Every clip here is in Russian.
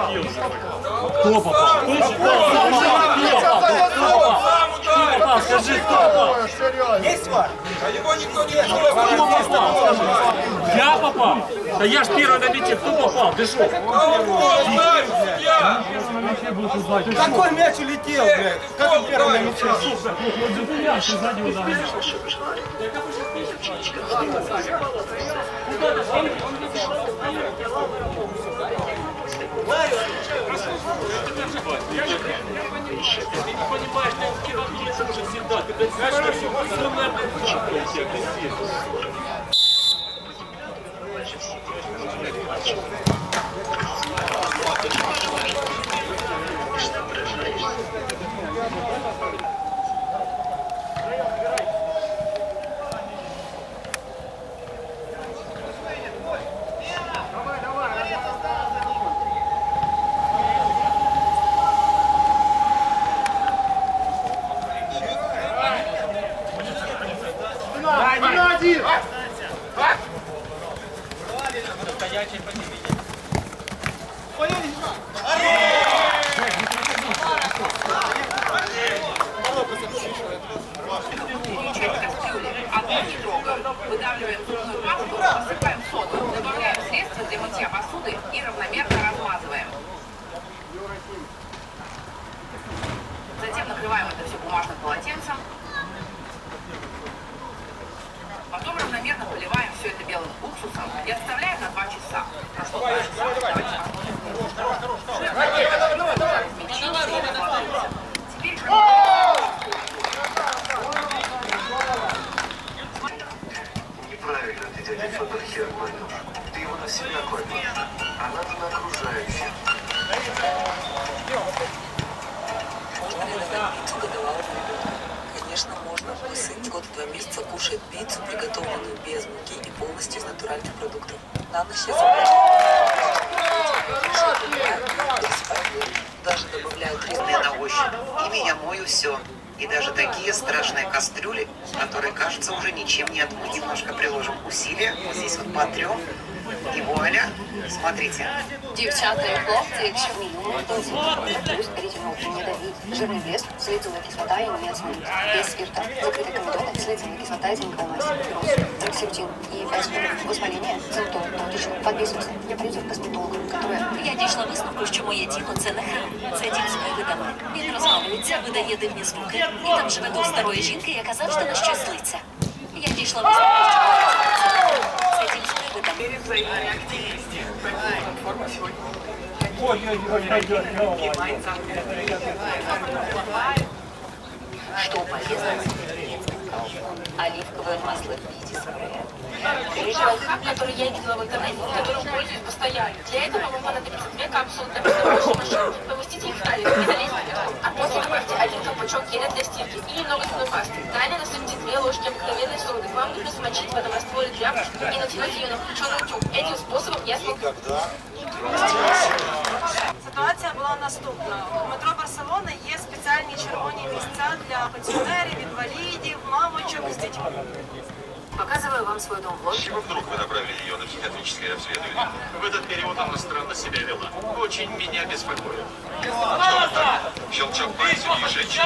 Кто попал? Кто попал? Кто попал? Скажи, кто попал? Есть вар? Кто попал? Я попал? Да я ж первый на мяче. Кто попал? Ты что? Какой мяч улетел, блядь? Как он первый на мяче? Ты не понимаешь, ты кидаться уже всегда. Ты знаешь, что основная Огонь не трогаем. Выдавливаем зубную пасту, посыпаем соду, добавляем средства для мытья посуды и равномерно размазываем. Затем накрываем это все бумажным полотенцем. Окружающих. пиццу годовалого ребенка. Конечно, можно. Мой сын год два месяца кушает пиццу, приготовленную без муки и полностью из натуральных продуктов. На ночь я. Даже добавляю 300 на ощупь. Ими я мою все. И даже такие страшные кастрюли, которые, кажется, уже ничем не отмыть. Немножко приложим усилия. Вот здесь вот потрем. И вуаля. Смотрите. Дівчата і хлопці, якщо вміють, то плюс берите внутрь, не давить. Жирный блеск, салициловая кислота и не оценить. Без спирта. Закрытый комедон, салициловая кислота и зеленая мазь. Троксиптин и 5 минут. Воспаление, симптом, точно. Подписывайся. Я придет к косметологу, которая Я дійшла висновку, що моє тіло це не храм, це дім з привидами. Він розвалюється, видає дивні звуки, і там живе дух старої жінки, яка завжди на щось злиться. Я дійшла висновку, що моє тіло це дім з привидами. Что полезно Оливковое масло в виде спрея. лайфхак, который я видела в интернете, которым пользуюсь постоянно. Для этого вам понадобится две капсулы для посудомоечной машины. Их в тазик и залейте. А после добавьте один колпачок геля для стирки и немного зубной пасты. Далее насыпьте две ложки обыкновенной соды. Вам нужно смочить в этом растворе тряпочку и натянуть ее на включенный утюг. Этим способом я смогу... Ситуація була наступна. У метро Барселони є спеціальні червоні місця для пенсіонерів, інвалідів, мамочок з дітьми. Показываю вам свой дом в Чего вдруг вы направили ее на психиатрическое обследование? В этот период она странно себя вела. Очень меня беспокоит. Щелчок пальцем и женщина.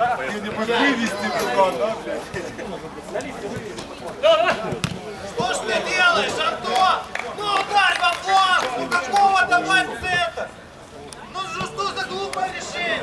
Вывести туда, да, блядь? Что ж ты делаешь, Антон? Ну ударь во фланг! Ну какого в центр? Ну что, что за глупое решение?